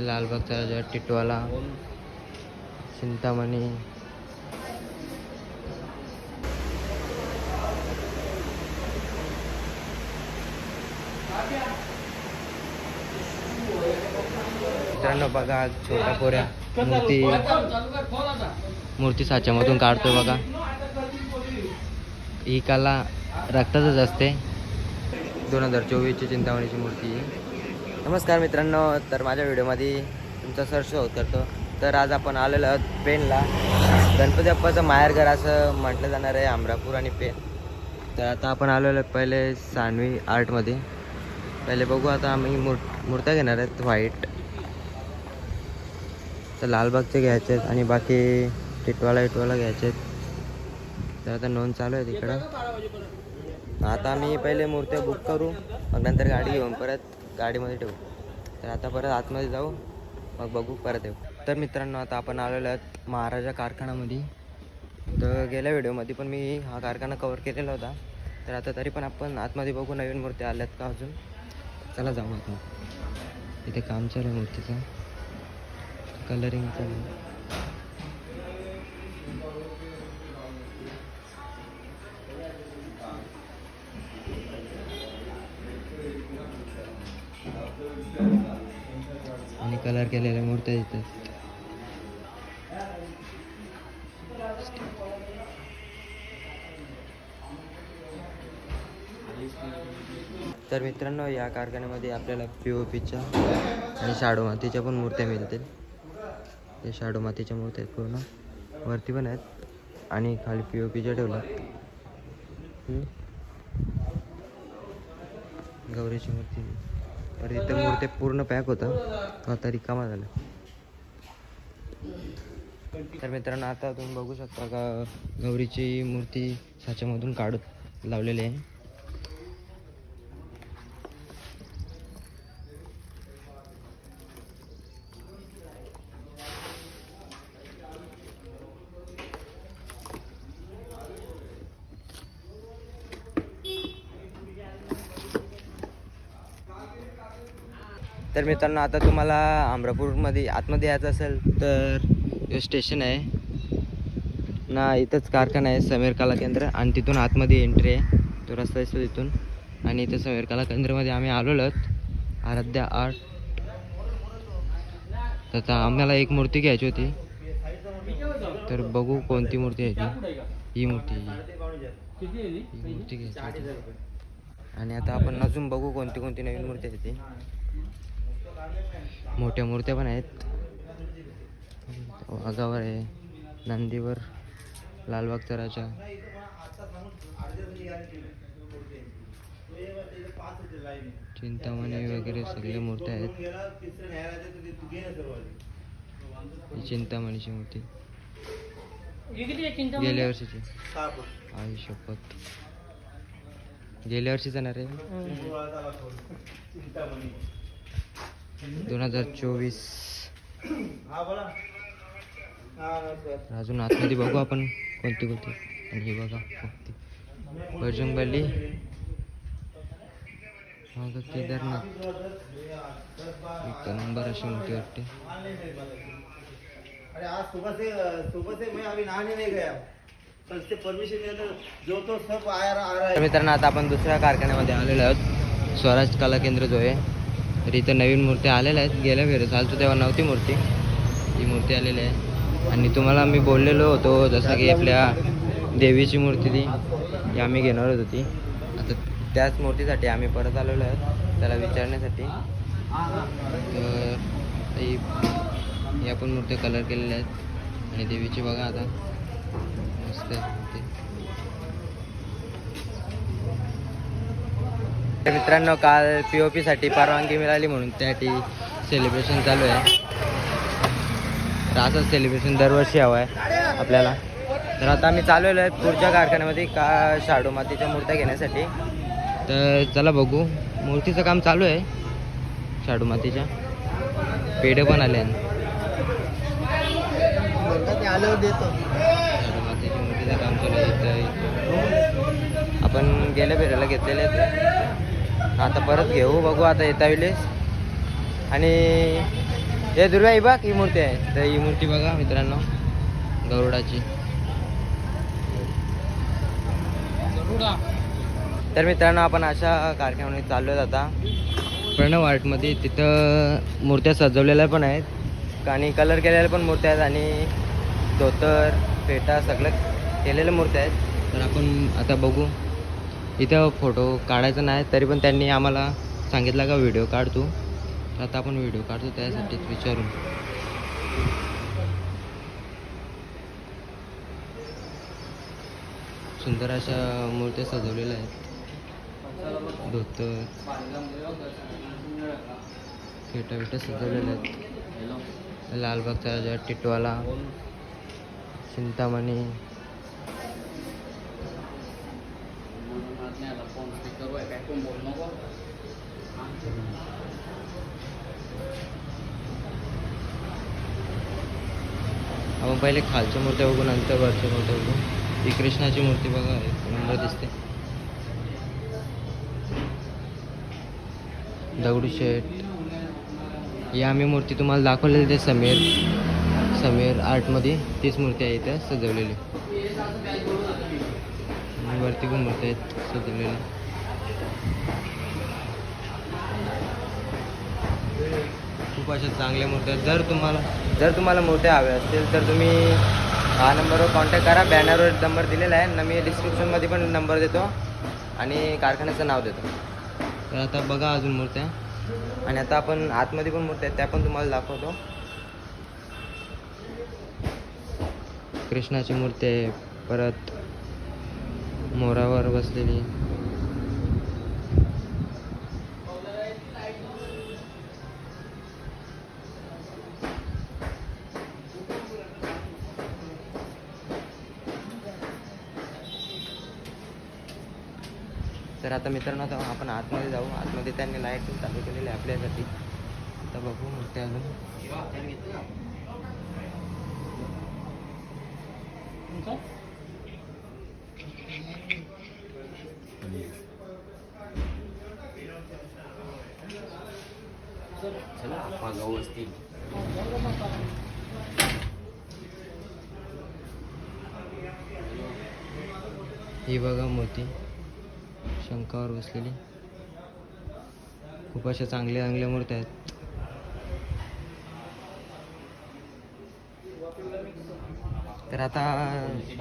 लालबागचा राजा टिटवाला चिंतामणी. मित्रांनो बघा आज छोट्या पोऱ्या. मूर्ती मूर्ती साच्यामधून काढतोय बघा. ही कला रक्तातच असते. दोन हजार चोवीसची चिंतामणीची मूर्ती नमस्कार मित्रांनो तर माझ्या व्हिडिओमध्ये तुमचं सर शोध करतो. तर आज आपण आलेलो आहोत पेनला गणपती बाप्पाचं माहेरघर असं म्हटलं जाणार आहे अमरापूर आणि पेन तर आता आपण आलेलो आहे पहिले सानवी आर्टमध्ये पहिले बघू आता आम्ही मूर मूर्त्या घेणार आहेत व्हाईट तर लालबागचे घ्यायचे आहेत आणि बाकी टिटवाला इटवाला घ्यायचे आहेत. तर आता नोंद चालू आहे तिकडं. आता आम्ही पहिले मूर्त्या बुक करू मग नंतर गाडी घेऊन परत गाडीमध्ये ठेवू. तर आता परत आतमध्ये जाऊ. मग बघू परत येऊ. तर मित्रांनो आता आपण आलेलो आहोत महाराजा कारखान्यामध्ये. तर गेल्या व्हिडिओमध्ये पण मी हा कारखाना कवर केलेला होता. तर आता तरी पण आपण आतमध्ये बघू नवीन मूर्ती आल्यात का अजून? चला जाऊ आता इथे काम चालू आहे मूर्तीचं. कलरिंग चालू कलर केलेल्या मूर्त्या येतात तर मित्रांनो या कारखान्यामध्ये आपल्याला पी ओ पीच्या आणि शाडू मातीच्या पण मूर्त्या मिळतील. ते शाडू मातीच्या मूर्त्या आहेत पूर्ण. वरती पण आहेत. आणि खाली पी ओ पीच्या ठेवल्या. गौरीची मूर्ती. तर इथं मूर्ती पूर्ण पॅक होतं. आता रिकामा झाला. तर मित्रांनो आता तुम्ही बघू शकता का गौरीची मूर्ती साच्यामधून काढत लावलेली आहे. तर मित्रांनो आता तुम्हाला अमरापूरमध्ये आतमध्ये यायचं असेल तर हे स्टेशन आहे. ना इथंच कारखाना आहे समीर कला केंद्र. आणि तिथून आतमध्ये एंट्री आहे. तो रस्ता दिसतो तिथून. आणि इथं समीर कला केंद्रामध्ये आम्ही आलेलो आहोत. आराध्या आर्ट. तर आम्हाला एक मूर्ती घ्यायची होती. तर बघू कोणती मूर्ती आहे ती. ही मूर्ती ही मूर्ती घ्यायची आणि आता आपण अजून बघू कोणती कोणती नवीन मूर्ती आहे ती. मोठ्या मूर्त्या पण आहेत. वाघावर आहे नंदीवर लालबागचा राजा चिंतामणी वगैरे सगळे मूर्त्या आहेत. चिंतामणीची मूर्ती. गेल्या वर्षीची. आई शपथ. गेल्या वर्षी जाणार आहे. दोन हजार चोवीस. अजून आतमध्ये बघू आपण कोणती कोणती. आणि हे बघा कोणती. बजरंगबली मग केदारनाथ. एक नंबर अशी मोठी वाटते. अरे आज सुबह से सुबह से मैं अभी नहाने नहीं गया. कल से परमिशन लेकर जो तो सब आया आ रहा तर मित्रांनो आता आपण दुसऱ्या कारखान्यामध्ये आलेलो आहोत. स्वराज कला केंद्र जो आहे. तर इथं नवीन मूर्त्या आलेल्या आहेत. गेल्या वेळेस. चालतो तेव्हा नव्हती मूर्ती. ही मूर्ती आलेली आहे. आणि तुम्हाला मी बोललेलो होतो जसं की आपल्या देवीची मूर्ती ती ही आम्ही घेणार होतो ती. आता त्याच मूर्तीसाठी आम्ही परत आलेलो आहोत. त्याला विचारण्यासाठी. तर ही या पण मूर्त्या कलर केलेल्या आहेत. आणि देवीची बघा आता. मस्त आहे. तर मित्रांनो काल पी ओ पीसाठी परवानगी मिळाली म्हणून त्यासाठी सेलिब्रेशन चालू आहे. तर असंच सेलिब्रेशन दरवर्षी हवं आहे आपल्याला. तर आता आम्ही चालवलो आहे पुढच्या कारखान्यामध्ये का शाडू मातीच्या मूर्त्या घेण्यासाठी. तर चला बघू. मूर्तीचं काम चालू आहे. शाडू मातीच्या. पेढे पण आले आहेत. देतो शाडू मातीच्या मूर्तीचं काम चालू आहे. तर आपण गेल्या फेऱ्याला घेतलेले आहेत. आता परत घेऊ बघू आता येता वेळेस. आणि हे दुर्गा ही बघ ही मूर्ती आहे. तर ही मूर्ती बघा मित्रांनो गरुडाची. तर मित्रांनो आपण अशा कारखान्यामध्ये चाललो आहेत आता. प्रणव आर्टमध्ये तिथं मूर्त्या सजवलेल्या पण आहेत. आणि कलर केलेल्या पण मूर्त्या आहेत आणि धोतर फेटा सगळं केलेल्या मूर्त्या आहेत. तर आपण आता बघू. इथं फोटो काढायचा नाही तरी पण त्यांनी आम्हाला सांगितलं का व्हिडिओ काढ तू. तर आता आपण व्हिडिओ काढतो त्यासाठीच विचारून. सुंदर अशा मूर्त्या सजवलेल्या आहेत. धोतर फेटा बिटा सजवलेल्या आहेत. लालबागचा राजा टिटवाला चिंतामणी आपण पहिले खालच्या मूर्त्या बघू नंतर वरच्या मूर्त्या बघू. ही कृष्णाची मूर्ती बघा एक नंबर दिसते. दगडूशेठ ही आम्ही मूर्ती तुम्हाला दाखवलेली ते समीर समीर आर्टमध्ये. तीच मूर्ती आहे इथं सजवलेली. वरती पण मूर्ती आहेत सजवलेली. खूप असे चांगले मूर्त्या आहेत. जर तुम्हाला जर तुम्हाला मूर्त्या हव्या असतील तर तुम्ही हा नंबरवर कॉन्टॅक्ट करा. बॅनरवर नंबर दिलेला आहे न मी डिस्क्रिप्शनमध्ये पण नंबर देतो आणि कारखान्याचं नाव देतो. तर आता बघा अजून मूर्त्या. आणि आता आपण आतमध्ये पण मूर्त्या आहेत त्या पण तुम्हाला दाखवतो. कृष्णाची मूर्ती आहे परत मोरावर बसलेली. आता मित्रांनो आता आपण आतमध्ये जाऊ. आतमध्ये त्यांनी लाइट चालू केलेली आहे आपल्यासाठी. आता बघू मूर्ती अजून. ही बघा मोती. शंकावर बसलेली. खूप अशा चांगल्या चांगल्या मूर्त्या आहेत. तर आता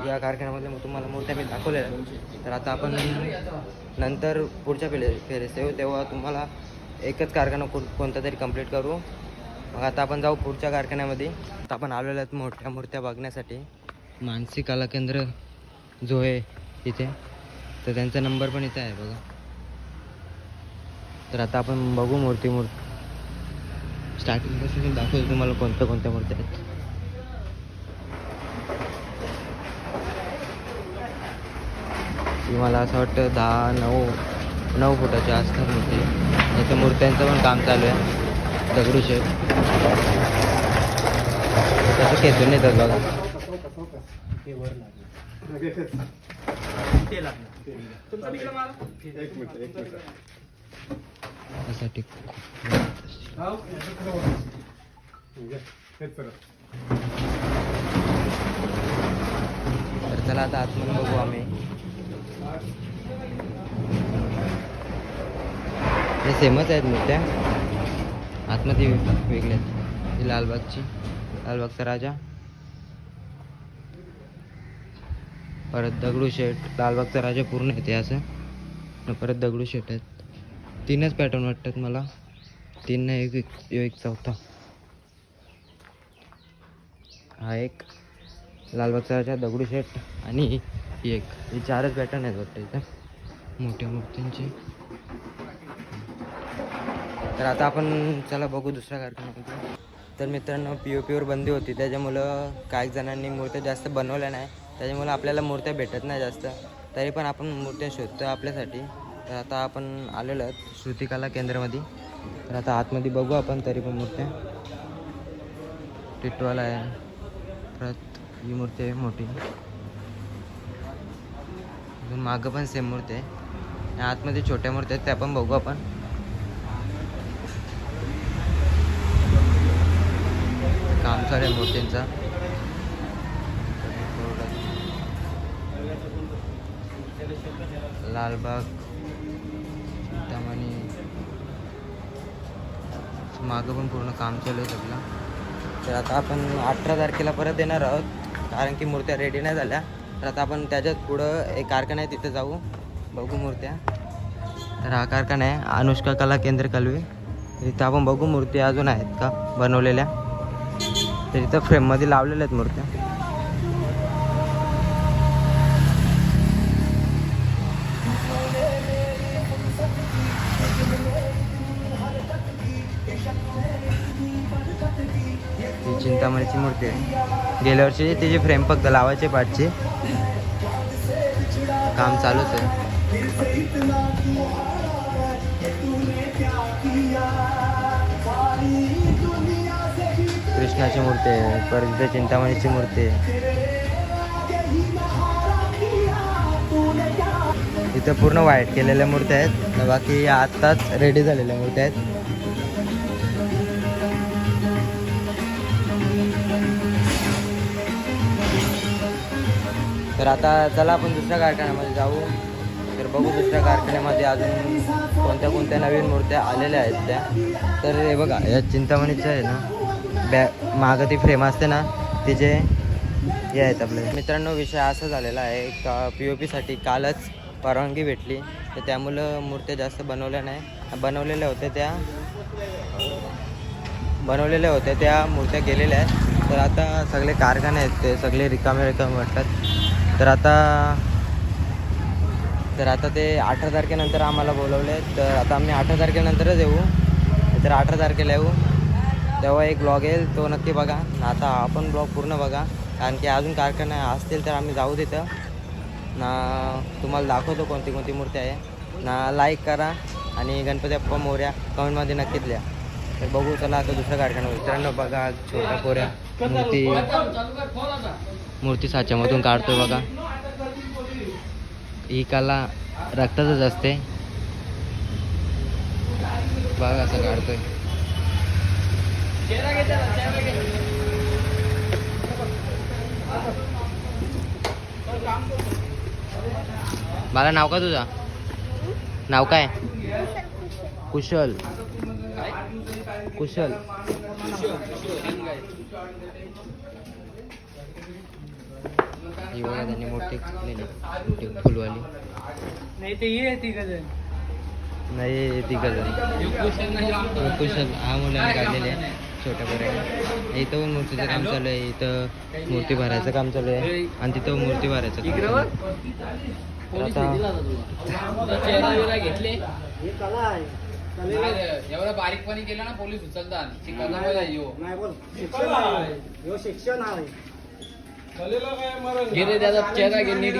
या कारखान्यामध्ये मग तुम्हाला मूर्त्या मी दाखवलेल्या तर आता आपण नंतर पुढच्या फेरे फेरेस येऊ तेव्हा तुम्हाला एकच कारखाना कोणता तरी कंप्लीट करू. मग आता आपण जाऊ पुढच्या कारखान्यामध्ये. आता आपण आलेलो आहेत मोठ्या मूर्त्या बघण्यासाठी. मानसिक कला केंद्र जो आहे इथे. तर त्यांचा नंबर पण इथे आहे बघा. तर आता आपण बघू मूर्ती मूर्ती. स्टार्टिंगपासून दाखवतो तुम्हाला कोणत्या कोणत्या मूर्त्या आहेत. मला असं वाटतं दहा नऊ नऊ फुटाच्या आसपास मूर्ती याच्या मूर्त्यांचं पण काम चालू आहे. दगडूशेठ तसं खेचून येतात बघा. त्यासाठी तर चला आता आतमध्ये बघू आम्ही. हे सेमच आहेत मूर्त्या. आतमध्ये वेगळ्या आहेत. ही लालबागची. लालबागचा राजा. परत दगडूशेठ लालबागचा राजा पूर्ण येते असं. परत दगडूशेठ आहेत. तीनच पॅटर्न वाटतात मला. तीन एक एक- एक चौथा. हा एक लालबागचा राजा दगडूशेठ आणि ही एक. हे चारच पॅटर्न आहेत वाटतं इथं. मोठ्या मूर्तींचे. तर आता आपण चला बघू दुसऱ्या कार्यक्रमामध्ये तर मित्रांनो पी ओ पीवर बंदी होती. त्याच्यामुळं काही जणांनी मूर्त्या जास्त बनवल्या नाही. त्याच्यामुळं आपल्याला मूर्त्या भेटत नाही जास्त. तरी पण आपण मूर्त्या शोधतो आपल्यासाठी. तर आता आपण आलेलो आहोत श्रुतिकला केंद्रामध्ये. तर आता आतमध्ये बघू आपण तरी पण मूर्त्या. टिटवाला आहे. परत ही मूर्ती आहे मोठी. अजून मागं पण सेम मूर्ती आहे. आणि आतमध्ये छोट्या मूर्त्या आहेत त्या पण बघू आपण. चालू आहे मूर्तींचा. लालबाग सीतामणी मागं पण पूर्ण काम चालू आहे सगळं. तर आता आपण अठरा तारखेला परत येणार आहोत कारण की मूर्त्या रेडी नाही झाल्या. तर आता आपण त्याच्यात पुढं एक कारखाना आहे तिथं जाऊ. बघू मूर्त्या. तर हा कारखाना आहे अनुष्का कला केंद्र कालवी. इथं आपण बघू मूर्ती अजून आहेत का बनवलेल्या. तर इथं फ्रेममध्ये लावलेल्या आहेत मूर्त्या. ही मूर्ती आहे. गेल्या वर्षी तिची फ्रेम फक्त लावायचे पाठची. काम चालूच आहे. कृष्णाची मूर्ती आहे परत इथे चिंतामणीची मूर्ती आहे. इथं पूर्ण व्हाईट केलेल्या मूर्त्या आहेत बाकी आत्ताच रेडी झालेल्या मूर्त्या आहेत. तर आता चला आपण दुसऱ्या कारखान्यामध्ये जाऊ. तर बघू दुसऱ्या कारखान्यामध्ये अजून कोणत्या कोणत्या नवीन मूर्त्या आलेल्या आहेत त्या. तर हे बघा या चिंतामणीचं आहे ना बॅ मागं ती फ्रेम असते ना तिचे हे आहेत आपले. मित्रांनो विषय असा झालेला आहे का पी ओ पीसाठी कालच परवानगी भेटली. तर त्यामुळं मूर्त्या जास्त बनवल्या नाही. बनवलेल्या होत्या त्या. बनवलेल्या होत्या त्या मूर्त्या गेलेल्या आहेत. तर आता सगळे कारखाने आहेत ते सगळे रिकामे रिकामे वाटतात. तर आता तर आता ते अठरा तारखेनंतर आम्हाला बोलवले. तर आता आम्ही अठरा तारखेनंतरच येऊ. तर अठरा तारखेला येऊ. तेव्हा एक ब्लॉग येईल तो नक्की बघा. आता आपण ब्लॉग पूर्ण बघा. कारण की अजून कारखाने असतील तर आम्ही जाऊ तिथं. ना तुम्हाला दाखवतो कोणती कोणती मूर्ती आहे. ना लाईक करा. आणि गणपती अप्पा मोऱ्या कमेंटमध्ये नक्कीच द्या तर बघू चला आता दुसऱ्या कारखान्यावर. मित्रांनो बघा छोट्या पोऱ्या मूर्ती. मूर्ती साच्यामधून काढतो बघा. ही कला रक्तातच असते. बघा असं काढतोय. मला नाव का तुझा? नाव काय? कुशल. कुशल. ही बघा त्यांनी मोठी मोठी फुलवाली. नाही ते ये ती गजल. नाही ती गजल. कुशल हा मुलाने काढलेली आहे. छोट्या पोऱ्याने इथं पण मूर्तीचं काम चालू आहे. इथं मूर्ती भरायचं काम चालू आहे. आणि तिथं मूर्ती भरायचं काम आता एवढं बारीकपणे केलं ना पोलीस उचलतात नाही बोल. शिक्षण आहे. ह्यो शिक्षण चेहरा घे नीट.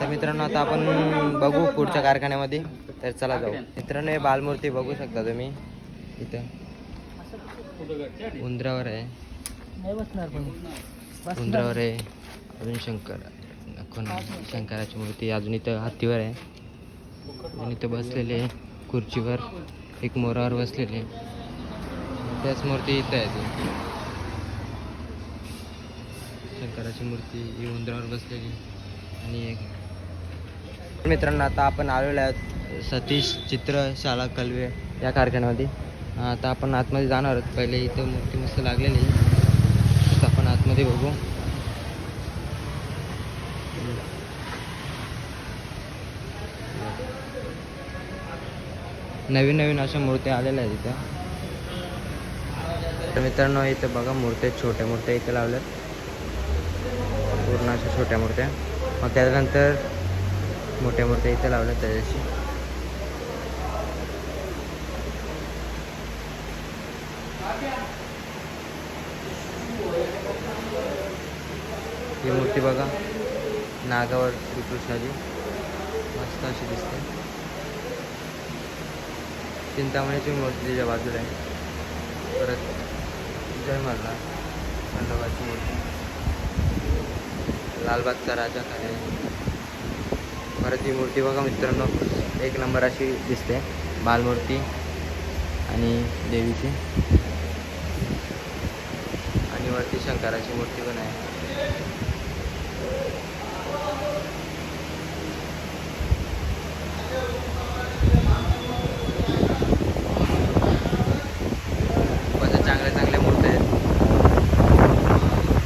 तर मित्रांनो आता आपण बघू पुढच्या कारखान्यामध्ये. तर चला जाऊ. मित्रांनो हे बालमूर्ती बघू शकता तुम्ही. इथं. उंदरावर आहे. नाही बसणार पण. उंदरावर आहे. अजून शंकर कोण? शंकराची मूर्ती अजून इथं हत्तीवर आहे. आणि इथं बसलेले आहे खुर्चीवर एक मोरावर बसलेले आहे. त्याच मूर्ती इथं आहे ती. शंकराची मूर्ती ही उंदरावर बसलेली आणि एक मित्रांनो आता आपण आलेलो आहोत सतीश चित्रशाला कलवे या कारखान्यामध्ये. आता आपण आतमध्ये जाणार आहोत. पहिले इथं मूर्ती मस्त लागलेली आहे. आपण आतमध्ये बघू. नवीन नवीन अशा मूर्त्या आलेल्या आहेत इथं. तर मित्रांनो इथं बघा मूर्त्या छोट्या मूर्त्या इथं लावल्यात. पूर्ण अशा छोट्या मूर्त्या. मग त्याच्यानंतर मोठ्या मूर्त्या इथं लावल्या त्याच्याशी. ही मूर्ती बघा नागावर श्रीकृष्णाजी मस्त अशी दिसते. चिंतामणीची मूर्ती तिच्या बाजूला आहे. परत जय मल्ला खंडोबाची मूर्ती लालबागचा राजा खाली परत ही मूर्ती बघा मित्रांनो एक नंबर अशी दिसते बालमूर्ती आणि देवीची. आणि वरती शंकराची मूर्ती पण आहे खूप अशा चांगल्या चांगल्या मूर्त्या आहेत.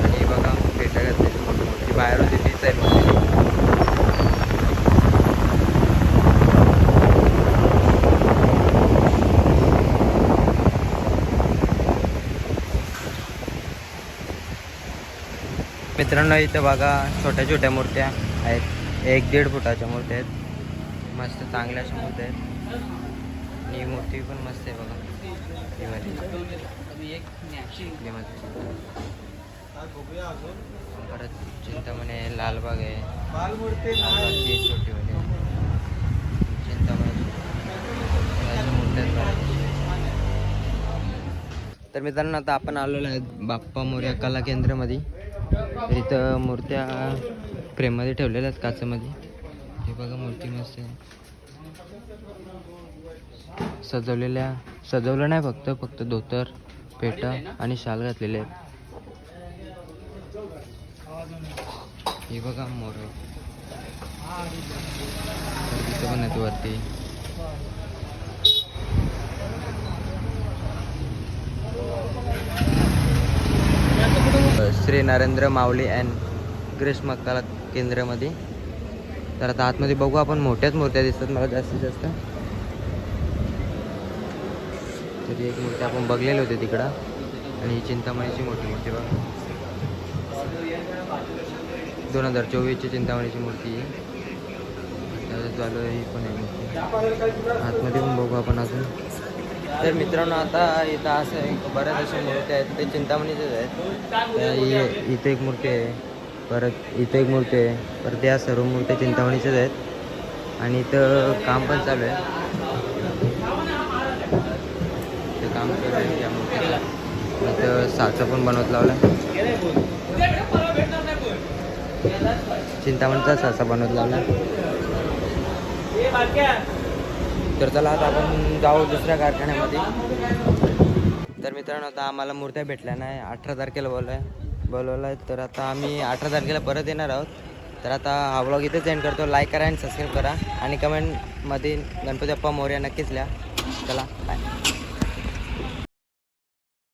आणि बघा पेटा घातलेली मोठी मोठी. बाहेर होती तीच आहे मूर्ती मित्रांनो इथं बघा छोट्या छोट्या मूर्त्या आहेत. एक दीड फुटाच्या मूर्त्या आहेत. मस्त चांगल्या अशा मूर्त्या आहेत. आणि ही मूर्ती पण मस्त आहे बघा. ही. एक ही मस्त. परत चिंतामणी लालबाग आहे. छोटी चिंतामणी. आहेत. तर मित्रांनो आता आपण आलेलो आहे बाप्पा मोर्या कला केंद्रामध्ये. तर इथं मूर्त्या फ्रेममध्ये ठेवलेल्या आहेत काचेमध्ये. हे बघा मूर्ती मस्त आहे. सजवलेल्या सजवलं नाही फक्त फक्त धोतर. पेटा आणि शाल घातलेले आहेत. हे बघा मोर. तिथं पण आहेत वरती. श्री नरेंद्र माऊली अँड ग्रीष्म कला केंद्रामध्ये. तर आता आतमध्ये बघू आपण मोठ्याच मूर्त्या दिसतात मला जास्तीत जास्त. तरी एक मूर्ती आपण बघलेली होती तिकडं. आणि ही चिंतामणीची मोठी मूर्ती बघा. दोन हजार चोवीसची चिंतामणीची मूर्ती आहे चालू आहे ही पण आहे मूर्ती. आतमध्ये पण बघू आपण अजून. तर मित्रांनो आता इथं असं बऱ्याच अशा मूर्ती आहेत. ते चिंतामणीचेच आहेत. इथं इथे एक मूर्ती आहे. परत इथे एक मूर्ती आहे. परत या सर्व मूर्त्या चिंतामणीच्याच आहेत. आणि इथं काम पण चालू आहे ते काम इथं साचा पण बनवत लावला चिंतामणचा साचा बनवत लावला तर चला आता आपण जाऊ दुसऱ्या कारखान्यामध्ये. तर मित्रांनो आता आम्हाला मूर्त्या भेटल्या नाही. अठरा तारखेला बोलव आहे बोलवलं आहे तर आता आम्ही अठरा तारखेला परत येणार आहोत. तर आता हा ब्लॉग इथेच एंड करतो. लाईक करा आणि सबस्क्राईब करा. आणि कमेंटमध्ये गणपती बाप्पा मोर्या नक्कीच लिहा. चला बाय